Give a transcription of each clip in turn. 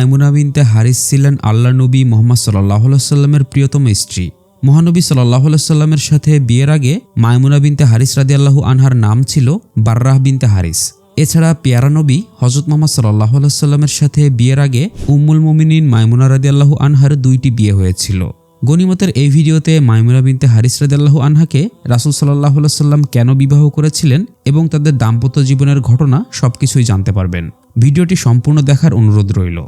মাইমুনা বিনতে হারিস ছিলেন আল্লাহ নবী মোহাম্মদ সাল্লাহ সাল্লামের প্রিয়তম স্ত্রী। মহানবী সাল্লাহ সাল্লামের সাথে বিয়ের আগে মাইমুনা বিনতে হারিস রাদি আল্লাহু আনহার নাম ছিল বার্রাহ বিনতে হারিস। এছাড়া পেয়ারা নবী হজরত মোহাম্মদ সাল্লাহ সাল্লামের সাথে বিয়ের আগে উম্মুল মোমিনিন মাইমুনা রাদি আল্লাহু আনহার দুইটি বিয়ে হয়েছিল। গনিমতের এই ভিডিওতে মাইমুনা বিনতে হারিস রাদিয়াল্লাহু আনহাকে রাসুল সাল্লাহ সাল্লাম কেন বিবাহ করেছিলেন এবং তাদের দাম্পত্য জীবনের ঘটনা সবকিছুই জানতে পারবেন। ভিডিওটি সম্পূর্ণ দেখার অনুরোধ রইল।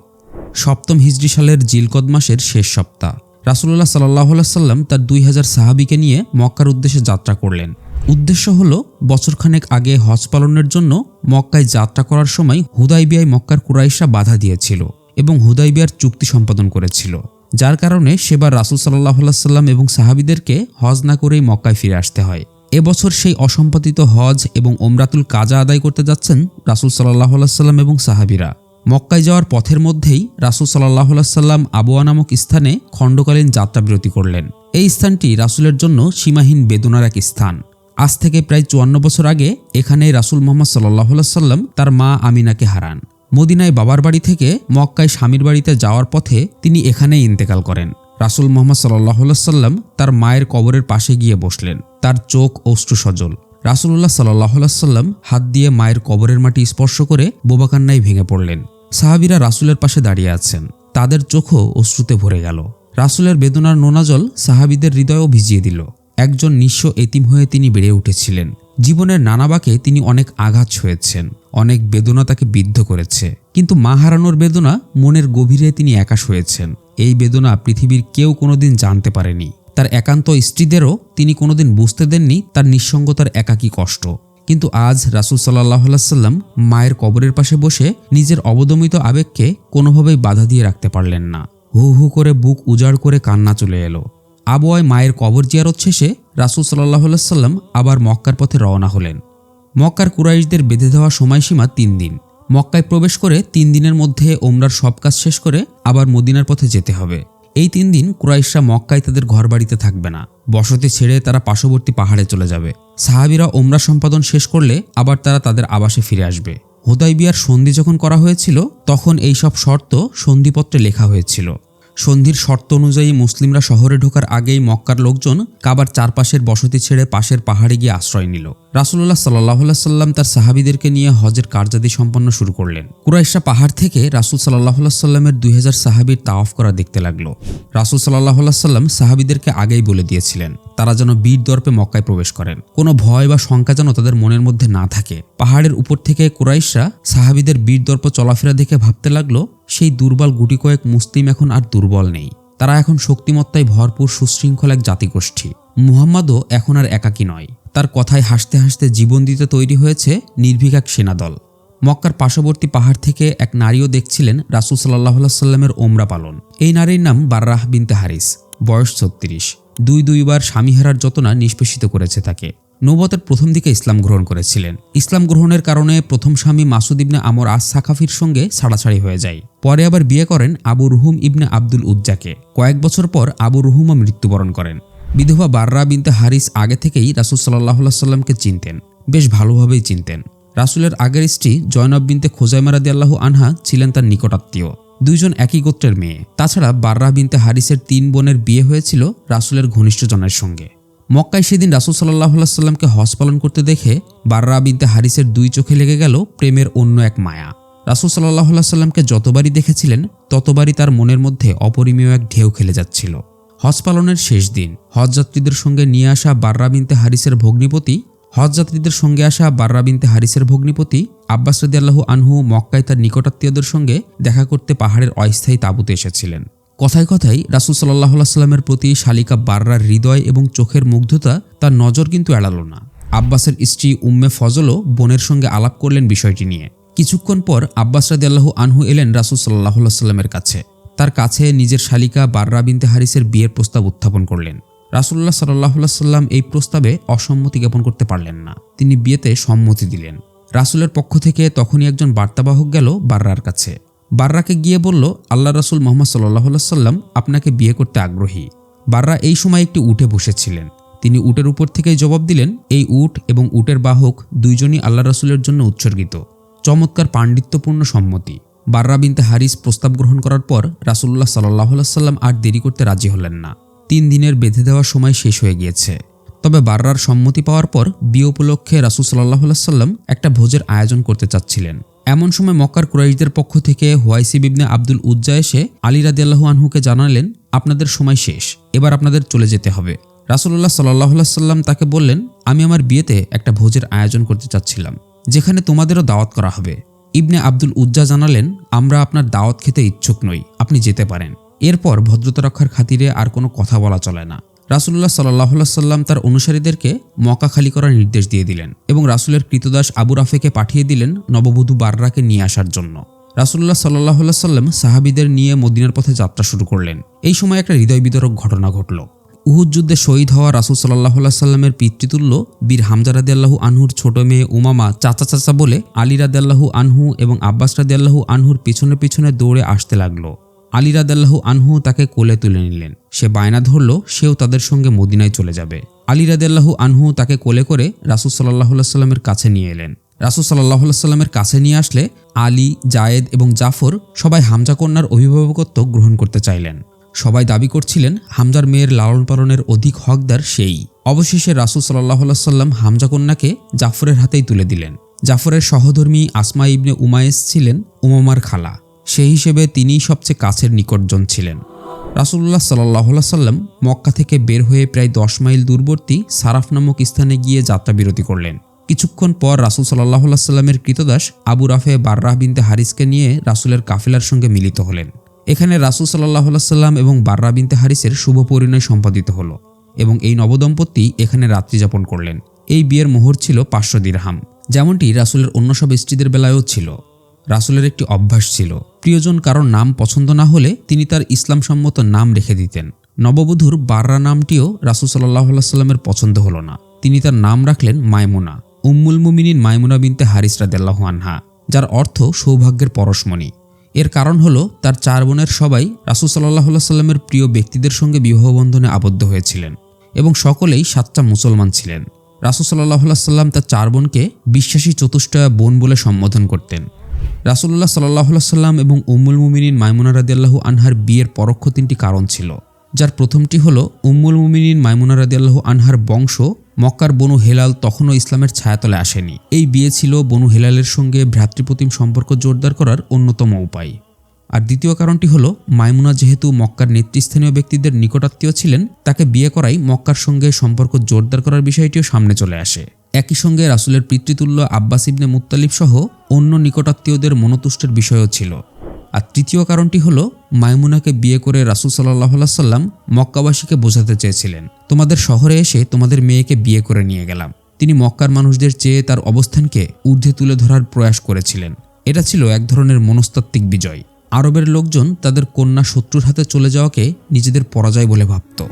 সপ্তম হিজরি সালের জিলকদ মাসের শেষ সপ্তাহ। রাসুল্লাহ সাল্লাহ সাল্লাম তার দুই হাজার সাহাবিকে নিয়ে মক্কার উদ্দেশ্যে যাত্রা করলেন। উদ্দেশ্য হল বছরখানেক আগে হজ পালনের জন্য মক্কায় যাত্রা করার সময় হুদাইবিয়ায় মক্কার কুরাইশা বাধা দিয়েছিল এবং হুদাইবিয়ার চুক্তি সম্পাদন করেছিল। যার কারণে সেবার রাসুল সাল্লাহ সাল্লাম এবং সাহাবিদেরকে হজ না করেই মক্কায় ফিরে আসতে হয়। এবছর সেই অসম্পাদিত হজ এবং ওমরাতুল কাজা আদায় করতে যাচ্ছেন রাসুল সাল্লাহ সাল্লাম এবং সাহাবিরা। মক্কায় যাওয়ার পথের মধ্যেই রাসুল সাল্লাহ সাল্লাম আবুয়া নামক স্থানে খণ্ডকালীন যাত্রাবিরতি করলেন। এই স্থানটি রাসুলের জন্য সীমাহীন বেদনার এক স্থান। আজ থেকে প্রায় চুয়ান্ন বছর আগে এখানে রাসুল মোহাম্মদ সাল্লাহ সাল্লাম তার মা আমিনাকে হারান। মদিনায় বাবার বাড়ি থেকে মক্কায় স্বামীর বাড়িতে যাওয়ার পথে তিনি এখানেই ইন্তেকাল করেন। রাসুল মোহাম্মদ সাল্লাহ সাল্লাম তার মায়ের কবরের পাশে গিয়ে বসলেন। তার চোখ অশ্রু সজল রাসুল্লাহ সাল্লাহ সাল্লাম হাত দিয়ে মায়ের কবরের মাটি স্পর্শ করে বোবাকান্নায় ভেঙে পড়লেন। সাহাবিরা রাসুলের পাশে দাঁড়িয়ে আছেন। তাদের চোখও অশ্রুতে ভরে গেল। রাসুলের বেদনার নোনাজল সাহাবিদের হৃদয়ও ভিজিয়ে দিল। একজন নিঃস্ব এতিম হয়ে তিনি বেড়ে উঠেছিলেন। জীবনের নানাবাকে তিনি অনেক আঘাত ছুঁয়েছেন, অনেক বেদনা তাকে বিদ্ধ করেছে। কিন্তু মা হারানোর বেদনা মনের গভীরে তিনি একা হয়েছেন। এই বেদনা পৃথিবীর কেউ কোনোদিন জানতে পারেনি। তার একান্ত স্ত্রীদেরও তিনি কোনোদিন বুঝতে দেননি তার নিঃসঙ্গতার একাকী কষ্ট। কিন্তু আজ রাসুল সাল্লাহ সাল্লাম মায়ের কবরের পাশে বসে নিজের অবদমিত আবেগকে কোনোভাবেই বাধা দিয়ে রাখতে পারলেন না। হু হু করে বুক উজাড় করে কান্না চলে এলো। আবহাওয়ায় মায়ের কবর জিয়ারত শেষে রাসুল সাল্লাহ সাল্লাম আবার মক্কার পথে রওনা হলেন। মক্কার কুরাইশদের বেঁধে দেওয়া সময়সীমা তিন দিন। মক্কায় প্রবেশ করে তিন দিনের মধ্যে ওমরার সব কাজ শেষ করে আবার মদিনার পথে যেতে হবে। এই তিন দিন কুরাইশরা মক্কায় তাদের ঘরবাড়িতে থাকবে না। বসতি ছেড়ে তারা পার্শ্ববর্তী পাহাড়ে চলে যাবে। সাহাবিরা ওমরা সম্পাদন শেষ করলে আবার তারা তাদের আবাসে ফিরে আসবে। হোদাইবিয়ার সন্ধি যখন করা হয়েছিল, তখন এই সব শর্ত সন্ধিপত্রে লেখা হয়েছিল। সন্ধির শর্ত অনুযায়ী মুসলিমরা শহরে ঢোকার আগেই মক্কার লোকজন কাবার চারপাশের বসতি ছেড়ে পাশের পাহাড়ে গিয়ে আশ্রয় নিল। রাসুল্লাহ সাল্লাহ সাল্লাম তার সাহাবিদেরকে নিয়ে হজের কার্যাদি সম্পন্ন শুরু করলেন। কুরাইশা পাহাড় থেকে রাসুল সাল্লাহ সাল্লামের দুই হাজার সাহাবির তাওয়াফ করা দেখতে লাগল। রাসুল সাল্লাহ সাল্লাম সাহাবিদেরকে আগেই বলে দিয়েছিলেন, তারা যেন বীর দর্পে মক্কায় প্রবেশ করেন। কোনো ভয় বা শঙ্কা যেন তাদের মনের মধ্যে না থাকে। পাহাড়ের উপর থেকে কুরাইশরা সাহাবিদের বীর দর্প চলাফেরা দেখে ভাবতে লাগল সেই দুর্বল গুটি কয়েক মুসলিম এখন আর দুর্বল নেই। তারা এখন শক্তিমত্তায় ভরপুর সুশৃঙ্খল এক জাতিগোষ্ঠী। মুহাম্মাদও এখন আর একাকী নয়। তার কথায় হাসতে হাসতে জীবন দিতে তৈরি হয়েছে নির্ভীক এক সেনাদল। মক্কার পার্শ্ববর্তী পাহাড় থেকে এক নারীও দেখছিলেন রাসুল সাল্লাহ সাল্লামের ওমরা পালন। এই নারীর নাম বার্রাহ বিনতে হারিস। বয়স ছত্রিশ। দুই দুইবার স্বামী হারার যতনা নিষ্পেষিত করেছে তাকে। নৌবতের প্রথম দিকে ইসলাম গ্রহণ করেছিলেন। ইসলাম গ্রহণের কারণে প্রথম স্বামী মাসুদ ইবনে আমর আস সাকাফির সঙ্গে ছাড়াছাড়ি হয়ে যায়। পরে আবার বিয়ে করেন আবু রুহুম ইবনে আব্দুল উজ্জাকে। কয়েক বছর পর আবু রুহুমও মৃত্যুবরণ করেন। বিধবা বার্রা বিনতে হারিস আগে থেকেই রাসুল সাল্লাহ সাল্লামকে চিনতেন। বেশ ভালোভাবেই চিনতেন। রাসুলের আগের স্ত্রী জয়নব বিনতে খোজাইমা রাদি আল্লাহ আনহা ছিলেন তার নিকটাত্মীয়। দুইজন একই গোত্রের মেয়ে। তাছাড়া বার্রা বিনতে হারিসের তিন বোনের বিয়ে হয়েছিল রাসুলের ঘনিষ্ঠজনের সঙ্গে। মক্কায় সেদিন রাসুল সাল্লাহ সাল্লামকে হজ পালন করতে দেখে বার্রা বিনতে হারিসের দুই চোখে লেগে গেল প্রেমের অন্য এক মায়া। রাসুল সাল্লাহ সাল্লামকে যতবারই দেখেছিলেন, ততবারই তার মনের মধ্যে অপরিমেয় এক ঢেউ খেলে যাচ্ছিল। হজ পালনের শেষ দিন হজযাত্রীদের সঙ্গে নিয়ে আসা বার্রা বিনতে হারিসের ভগ্নিপতি হজযাত্রীদের সঙ্গে আসা বার্রা বিনতে হারিসের ভগ্নিপতি আব্বাস আল্লাহ আনহু মক্কায় তার নিকটাত্মীয়দের সঙ্গে দেখা করতে পাহাড়ের অস্থায়ী তাঁবুতে এসেছিলেন। কথায় কথায় রাসুল সাল্লাহ সাল্লামের প্রতি শালিকা বার্রার হৃদয় এবং চোখের মুগ্ধতা তার নজর কিন্তু এড়ালো না। আব্বাসের স্ত্রী উম্মে ফজলও বোনের সঙ্গে আলাপ করলেন বিষয়টি নিয়ে। কিছুক্ষণ পর আব্বাস রাদি আল্লাহ আনহু এলেন রাসুল সাল্লাহ সাল্লামের কাছে। তার কাছে নিজের শালিকা বার্রা বিনতে হারিসের বিয়ের প্রস্তাব উত্থাপন করলেন। রাসুল্লাহ সাল্লাহ সাল্লাম এই প্রস্তাবে অসম্মতি জ্ঞাপন করতে পারলেন না। তিনি বিয়েতে সম্মতি দিলেন। রাসুলের পক্ষ থেকে তখনই একজন বার্তাবাহক গেল বার্রার কাছে। বার্রাকে গিয়ে বলল আল্লাহ রাসুল মোহাম্মদ সাল্লাহ সাল্লাম আপনাকে বিয়ে করতে আগ্রহী। বার্রা এই সময় একটি উঠে বসেছিলেন। তিনি উটের উপর থেকেই জবাব দিলেন, এই উট এবং উটের বাহক দুইজনই আল্লাহ রাসুলের জন্য উৎসর্গিত। চমৎকার পাণ্ডিত্যপূর্ণ সম্মতি। বাররা বিনতে হারিস প্রস্তাব গ্রহণ করার পর রাসুল্লাহ সাল্লাহ সাল্লাম আর দেরি করতে রাজি হলেন না। তিন দিনের বেঁধে দেওয়ার সময় শেষ হয়ে গিয়েছে। তবে বাররার সম্মতি পাওয়ার পর বিয়ে উপলক্ষে রাসুল সাল্লাহ সাল্লাম একটা ভোজের আয়োজন করতে চাচ্ছিলেন। এমন সময় মক্কার কুরাইশদের পক্ষ থেকে হোয়াইসি বিবনে আব্দুল উজ্জা এসে আলী রাদিয়াল্লাহু আনহুকে জানালেন, আপনাদের সময় শেষ, এবার আপনাদের চলে যেতে হবে। রাসুল্লাহ সাল্লাহ সাল্লাম তাকে বললেন, আমি আমার বিয়েতে একটা ভোজের আয়োজন করতে চাচ্ছিলাম, যেখানে তোমাদেরও দাওয়াত করা হবে। ইবনে আব্দুল উজ্জা জানালেন, আমরা আপনার দাওয়াত খেতে ইচ্ছুক নই, আপনি যেতে পারেন। এরপর ভদ্রতা রক্ষার খাতিরে আর কোনো কথা বলা চলে না। রাসুল্লাহ সাল্লাহ সাল্লাম তার অনুসারীদেরকে মকা খালি করার নির্দেশ দিয়ে দিলেন এবং রাসুলের কৃতদাস আবু রাফেকে পাঠিয়ে দিলেন নববধূ বাররাকে নিয়ে আসার জন্য। রাসুল্লাহ সাল্লাহ সাল্লাম সাহাবিদের নিয়ে মদিনার পথে যাত্রা শুরু করলেন। এই সময় একটা হৃদয় বিতরক ঘটনা ঘটল। উহুদ যুদ্ধে শহীদ হওয়া রাসুল সাল্লাহ সাল্লামের পিতৃতুল্য বীর হামজা রাদিয়াল্লাহু আনহুর ছোট মেয়ে উমামা চাচা চাচা বলে আলী রাদিয়াল্লাহু আনহু এবং আব্বাস রাদিয়াল্লাহু আনহুর পিছনে পিছনে দৌড়ে আসতে লাগল। আলী রাদাল্লাহু আনহু তাকে কোলে তুলে নিলেন। সে বায়না ধরল, সেও তাদের সঙ্গে মদিনায় চলে যাবে। আলী রাদাল্লাহু আনহু তাকে কোলে করে রাসুল সাল্লাহ সাল্লামের কাছে নিয়ে এলেন। রাসুল সাল্লাহ সাল্লামের কাছে নিয়ে আসলে আলী, জায়েদ এবং জাফর সবাই হামজা কন্যার অভিভাবকত্ব গ্রহণ করতে চাইলেন। সবাই দাবি করছিলেন, হামজার মেয়ের লালন পালনের অধিক হকদার সেই। অবশেষে রাসুল সাল্লাহ সাল্লাম হামজা কন্যাকে জাফরের হাতেই তুলে দিলেন। জাফরের সহধর্মী আসমা ইবনে উমায়েস ছিলেন উমামার খালা। সেই হিসেবে তিনিই সবচেয়ে কাছের নিকটজন ছিলেন। রাসুল্লাহ সাল্লাহ সাল্লাম মক্কা থেকে বের হয়ে প্রায় দশ মাইল দূরবর্তী সারাফ নামক স্থানে গিয়ে যাত্রা বিরতি করলেন। কিছুক্ষণ পর রাসুল সাল্লাহ সাল্লামের কৃতদাস আবু রাফে বার্রাহ বিনতে হারিসকে নিয়ে রাসুলের কাফেলার সঙ্গে মিলিত হলেন। এখানে রাসুল সাল্লাহ সাল্লাম এবং বার্রা বিনতে হারিসের শুভ পরিণয় সম্পাদিত হলো এবং এই নবদম্পতি এখানে রাত্রি যাপন করলেন। এই বিয়ের মোহর ছিল পাঁচশো দিরহাম। যেমনটি রাসুলের অন্য সব স্ত্রীদের বেলায়ও ছিল। রাসুলের একটি অভ্যাস ছিল, প্রিয়জন কারোর নাম পছন্দ না হলে তিনি তার ইসলামসম্মত নাম রেখে দিতেন। নববধূর বাররা নামটিও রাসুল সাল্লাহ সাল্লামের পছন্দ হলো না। তিনি তার নাম রাখলেন মায়মুনা উম্মুল মুমিনিন মায়মুনা বিনতে হারিস রাদেল্লাহ আনহা, যার অর্থ সৌভাগ্যের পরশমণি। এর কারণ হলো তার চার বোনের সবাই রাসুল সাল্লাহ সাল্লামের প্রিয় ব্যক্তিদের সঙ্গে বিবাহবন্ধনে আবদ্ধ হয়েছিলেন এবং সকলেই সাতটা মুসলমান ছিলেন। রাসুল সাল্লাহ সাল্লাম তার চার বোনকে বিশ্বাসী চতুষ্টয়া বোন বলে সম্বোধন করতেন। রাসুল্লাহ সাল্লাহ সাল্লাম এবং উম্মুল মুমিনিন মাইমুনা রাদিয়াল্লাহু আনহার বিয়ের পরোক্ষ তিনটি কারণ ছিল, যার প্রথমটি হল, উম্মুল মুমিনিন মাইমুনা রাদিয়াল্লাহু আনহার বংশ মক্কার বনু হেলাল তখনও ইসলামের ছায়াতলে আসেনি। এই বিয়ে ছিল বনু হেলালের সঙ্গে ভ্রাতৃপ্রতিম সম্পর্ক জোরদার করার অন্যতম উপায়। আর দ্বিতীয় কারণটি হলো, মাইমুনা যেহেতু মক্কার নেতৃস্থানীয় ব্যক্তিদের নিকটাত্মীয় ছিলেন, তাকে বিয়ে করাই মক্কার সঙ্গে সম্পর্ক জোরদার করার বিষয়টিও সামনে চলে আসে। একই সঙ্গে রাসুলের পিতৃতুল্য আব্বাস ইবনে মুত্তালিব সহ অন্য নিকটাত্মীয়দের মনতুষ্টের বিষয়ও ছিল। আর তৃতীয় কারণটি হল, মাইমুনাকে বিয়ে করে রাসুল সাল্লাহ সাল্লাম মক্কাবাসীকে বোঝাতে চেয়েছিলেন। তোমাদের শহরে এসে তোমাদের মেয়েকে বিয়ে করে নিয়ে গেলাম। তিনি মক্কার মানুষদের চেয়ে তার অবস্থানকে ঊর্ধ্বে তুলে ধরার প্রয়াস করেছিলেন। এটা ছিল এক ধরনের মনস্তাত্ত্বিক বিজয়। আরবের লোকজন তাদের কন্যা শত্রুর হাতে চলে যাওয়াকে নিজেদের পরাজয় বলে ভাবত।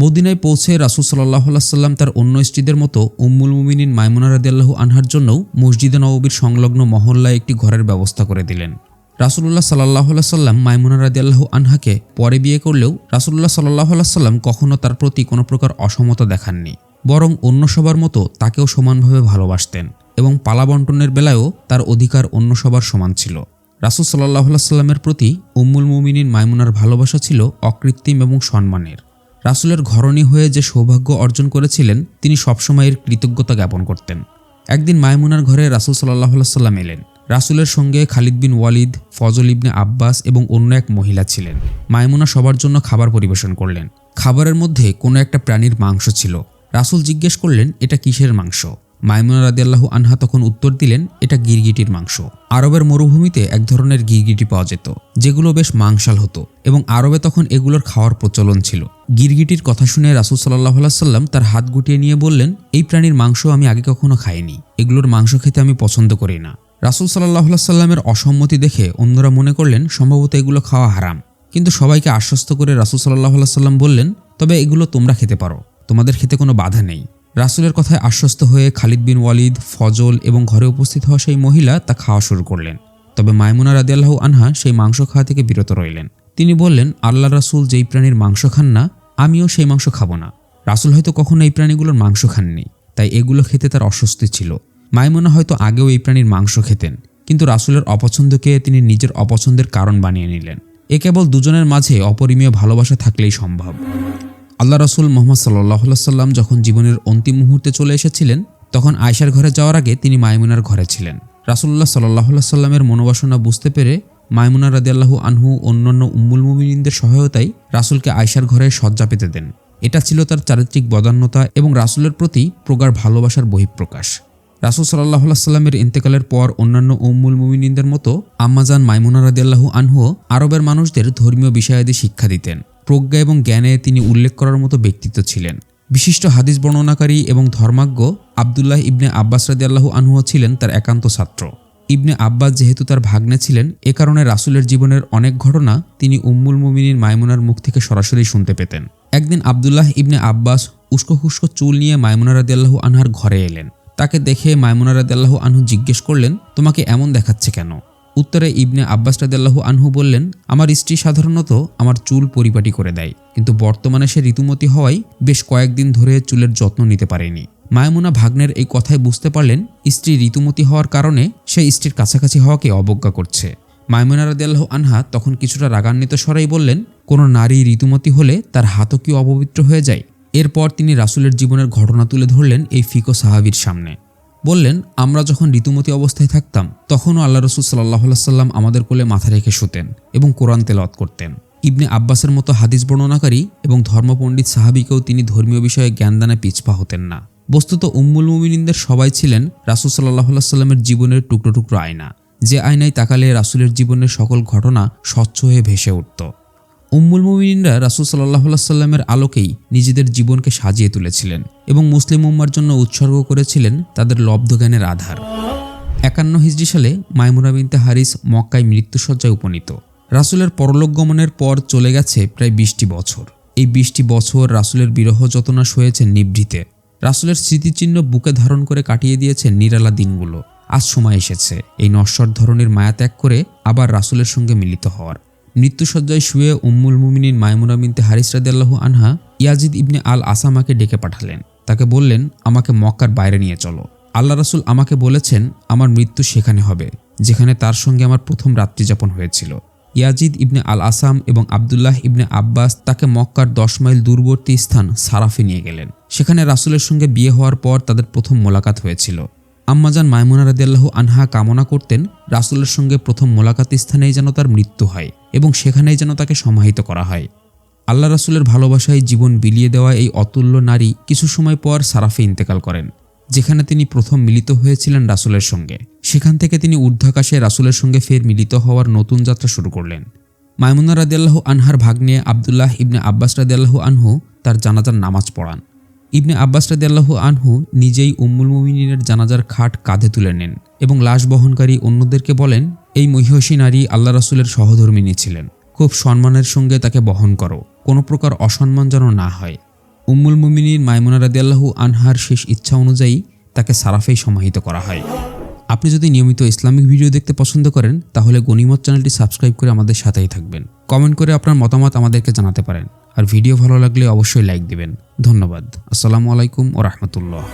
মদিনায় পৌঁছে রাসুল সাল্লাহ সাল্লাম তার অন্য স্ত্রীদের মতো উম্মুল মুমিনিন মাইমুনা রাদিয়াল্লাহু আনহার জন্যও মসজিদে নববীর সংলগ্ন মহল্লায় একটি ঘরের ব্যবস্থা করে দিলেন। রাসুল্লাহ সাল্লাহ সাল্লাম মাইমুনা রাদিয়াল্লাহু আনহাকে পরে বিয়ে করলেও রাসুল্লাহ সাল্লাহ সাল্লাম কখনও তার প্রতি কোনো প্রকার অসমতা দেখাননি, বরং অন্য সবার মতো তাকেও সমানভাবে ভালোবাসতেন এবং পালা বন্টনের বেলায়ও তার অধিকার অন্য সবার সমান ছিল। রাসুল সাল্লাহ সাল্লামের প্রতি উম্মুল মুমিনিন মাইমুনার ভালোবাসা ছিল অকৃত্রিম এবং সম্মানের। রাসুলের ঘরণী হয়ে যে সৌভাগ্য অর্জন করেছিলেন, তিনি সবসময়ের কৃতজ্ঞতা জ্ঞাপন করতেন। একদিন মায়মুনার ঘরে রাসুল সাল্লাহ সাল্লাম এলেন। রাসুলের সঙ্গে খালিদ বিন ওয়ালিদ, ফজল ইবনে আব্বাস এবং অন্য এক মহিলা ছিলেন। মায়মুনা সবার জন্য খাবার পরিবেশন করলেন। খাবারের মধ্যে কোনো একটা প্রাণীর মাংস ছিল। রাসুল জিজ্ঞেস করলেন, এটা কিসের মাংস? মাইমুনা রাদিয়াল্লাহু আনহা তখন উত্তর দিলেন, এটা গিরগিটির মাংস। আরবের মরুভূমিতে এক ধরনের গিরগিটি পাওয়া যেত, যেগুলো বেশ মাংসাল হতো এবং আরবে তখন এগুলোর খাওয়ার প্রচলন ছিল। গিরগিটির কথা শুনে রাসুল সাল্লাহ সাল্লাম তার হাত গুটিয়ে নিয়ে বললেন, এই প্রাণীর মাংস আমি আগে কখনো খাইনি, এগুলোর মাংস খেতে আমি পছন্দ করি না। রাসুল সাল্লাহ সাল্লামের অসম্মতি দেখে অন্যরা মনে করলেন, সম্ভবত এগুলো খাওয়া হারাম। কিন্তু সবাইকে আশ্বস্ত করে রাসুল সাল্লাহ সাল্লাম বললেন, তবে এগুলো তোমরা খেতে পারো, তোমাদের খেতে কোনো বাধা নেই। রাসুলের কথায় আশ্বস্ত হয়ে খালিদ বিন ওয়ালিদ, ফজল এবং ঘরে উপস্থিত হওয়া সেই মহিলা তা খাওয়া শুরু করলেন। তবে মাইমুনা রাদিয়াল্লাহ আনহা সেই মাংস খাওয়া থেকে বিরত রইলেন। তিনি বললেন আল্লাহ রাসুল যেই প্রাণীর মাংস খান না, আমিও সেই মাংস খাব না। রাসুল হয়তো কখনো এই প্রাণীগুলোর মাংস খাননি, তাই এগুলো খেতে তার অস্বস্তি ছিল। মাইমুনা হয়তো আগেও এই প্রাণীর মাংস খেতেন, কিন্তু রাসুলের অপছন্দকে তিনি নিজের অপছন্দের কারণ বানিয়ে নিলেন। এ কেবল দুজনের মাঝে অপরিমেয় ভালোবাসা থাকলেই সম্ভব। আল্লাহ রসুল মোহাম্মদ সাল্লাহ সাল্লাম যখন জীবনের অন্তিম মুহূর্তে চলে এসেছিলেন, তখন আয়সার ঘরে যাওয়ার আগে তিনি মাইমুনার ঘরে ছিলেন। রাসুল্লাহ সাল্লাহ সাল্লামের মনোবাসনা বুঝতে পেরে মাইমুনা রাদিয়াল্লাহু আনহু অন্যান্য উম্মুল মুমিনিনদের সহায়তায় রাসুলকে আয়সার ঘরে শয্যা পেতে দেন। এটা ছিল তার চারিত্রিক বদান্যতা এবং রাসুলের প্রতি প্রগাঢ় ভালোবাসার বহিঃপ্রকাশ। রাসুল সাল্লাহ সাল্লামের ইন্তেকালের পর অন্যান্য উম্মুল মুমিনিনদের মতো আম্মাজান মাইমুনা রাদিয়াল্লাহু আনহু আরবের মানুষদের ধর্মীয় বিষয়াদি শিক্ষা দিতেন। প্রজ্ঞা এবং জ্ঞানে তিনি উল্লেখ করার মতো ব্যক্তিত্ব ছিলেন। বিশিষ্ট হাদিস বর্ণনাকারী এবং ধর্মাজ্ঞ আবদুল্লাহ ইবনে আব্বাস রাদিয়াল্লাহু আনহুও ছিলেন তার একান্ত ছাত্র। ইবনে আব্বাস যেহেতু তার ভাগ্নে ছিলেন, এ কারণে রাসুলের জীবনের অনেক ঘটনা তিনি উম্মুল মুমিনিন মাইমুনার মুখ থেকে সরাসরি শুনতে পেতেন। একদিন আবদুল্লাহ ইবনে আব্বাস উস্কো খুস্কো চুল নিয়ে মাইমুনা রাদিয়াল্লাহু আনহার ঘরে এলেন। তাকে দেখে মাইমুনা রাদিয়াল্লাহু আনহু জিজ্ঞেস করলেন, তোমাকে এমন দেখাচ্ছে কেন? উত্তরে ইবনে আব্বাস রাদিয়াল্লাহু আনহু বললেন, আমার স্ত্রী সাধারণত আমার চুল পরিপাটি করে দেয়, কিন্তু বর্তমানে সে ঋতুমতী হওয়ায় বেশ কয়েকদিন ধরে চুলের যত্ন নিতে পারেনি। মায়ামুনা ভাগ্নের এই কথায় বুঝতে পারলেন, স্ত্রী ঋতুমতী হওয়ার কারণে সে স্ত্রীর কাছাকাছি হওয়াকে অবজ্ঞা করছে। মায়মুনা রাদিয়াল্লাহ আনহা তখন কিছুটা রাগান্বিত স্বরেই বললেন, কোনো নারী ঋতুমতী হলে তার হাতও কি অপবিত্র হয়ে যায়? এরপর তিনি রাসুলের জীবনের ঘটনা তুলে ধরলেন এই ফিকো সাহাবির সামনে। বললেন, আমরা যখন ঋতুমতী অবস্থায় থাকতাম, তখনও আল্লাহ রসুল সাল্লাহ সাল্লাম আমাদের কোলে মাথা রেখে শুতেন এবং কোরআন তেলাওয়াত করতেন। ইবনে আব্বাসের মতো হাদিস বর্ণনাকারী এবং ধর্মপণ্ডিত সাহাবিকেও তিনি ধর্মীয় বিষয়ে জ্ঞানদানে পিছপা হতেন না। বস্তুত উম্মুল মুমিনিনদের সবাই ছিলেন রাসুল সাল্লাহ সাল্লামের জীবনের টুকরো টুকরো আয়না। যে আয়নায় তাকালে রাসুলের জীবনের সকল ঘটনা স্বচ্ছ হয়ে ভেসে উঠত। উম্মুল মুমিনিনরা রাসুল সাল্লাহ সাল্লামের আলোকেই নিজেদের জীবনকে সাজিয়ে তুলেছিলেন এবং মুসলিম উম্মার জন্য উৎসর্গ করেছিলেন তাদের লব্ধ জ্ঞানের আধার। একান্ন হিজড়ি সালে মাইমুনা বিনতে হারিস মক্কায় মৃত্যুসজ্জায় উপনীত। রাসুলের পরলোক গমনের পর চলে গেছে প্রায় বিশটি বছর। এই বিশটি বছর রাসুলের বিরহ যতনা সয়েছেন নিভৃতে। রাসুলের স্মৃতিচিহ্ন বুকে ধারণ করে কাটিয়ে দিয়েছেন নিরালা দিনগুলো। আজ সময় এসেছে। এই নশ্বর ধরনের মায়া ত্যাগ করে আবার রাসুলের সঙ্গে মিলিত হওয়ার। মৃত্যুসজ্জায় শুয়ে উম্মুল মুমিনিন মাইমুনা বিনতে হারিস রাদিয়াল্লাহু আনহা ইয়াজিদ ইবনে আল আসামাকে ডেকে পাঠালেন। তাকে বললেন, আমাকে মক্কার বাইরে নিয়ে চলো। আল্লাহ রাসুল আমাকে বলেছেন, আমার মৃত্যু সেখানে হবে, যেখানে তার সঙ্গে আমার প্রথম রাত্রিযাপন হয়েছিল। ইয়াজিদ ইবনে আল আসাম এবং আবদুল্লাহ ইবনে আব্বাস তাকে মক্কার দশ মাইল দূরবর্তী স্থান সারাফে নিয়ে গেলেন। সেখানে রাসুলের সঙ্গে বিয়ে হওয়ার পর তাদের প্রথম মোলাকাত হয়েছিল। আম্মাজান মাইমুনা রাদিয়াল্লাহু আনহা কামনা করতেন, রাসুলের সঙ্গে প্রথম মোলাকাত স্থানেই যেন তার মৃত্যু হয় এবং সেখানেই যেন তাকে সমাহিত করা হয়। আল্লাহ রাসুলের ভালোবাসায় জীবন বিলিয়ে দেওয়া এই অতুল্য নারী কিছু সময় পর সারাফে ইন্তেকাল করেন, যেখানে তিনি প্রথম মিলিত হয়েছিলেন রাসুলের সঙ্গে। সেখান থেকে তিনি ঊর্ধ্বাকাশে রাসুলের সঙ্গে ফের মিলিত হওয়ার নতুন যাত্রা শুরু করলেন। মাইমুনা রাদিয়াল্লাহু আনহার ভাগ্নে আবদুল্লাহ ইবনে আব্বাস রাদিয়াল্লাহু আনহু তার জানাজার নামাজ পড়ান। ইবনে আব্বাস রাদিয়াল্লাহু আনহু নিজেই উম্মুল মুমিনিনের জানাজার খাট কাঁধে তুলে নেন এবং লাশ বহনকারী অন্যদেরকে বলেন, এই মহিষী নারী আল্লাহ রাসুলের সহধর্মিনী ছিলেন। খুব সম্মানের সঙ্গে তাকে বহন করো। কোনো প্রকার অসম্মান যেন না হয়। উম্মুল মুমিনিন মাইমুনা রাদিয়াল্লাহু আনহার শেষ ইচ্ছা অনুযায়ী তাকে সারাফেই সমাহিত করা হয়। আপনি যদি নিয়মিত ইসলামিক ভিডিও দেখতে পছন্দ করেন, তাহলে গণিমত চ্যানেলটি সাবস্ক্রাইব করে আমাদের সাথেই থাকবেন। কমেন্ট করে আপনার মতামত আমাদেরকে জানাতে পারেন। আর ভিডিও ভালো লাগলে অবশ্যই লাইক দিবেন। ধন্যবাদ। আসসালামু আলাইকুম ও রহমতুল্লাহ।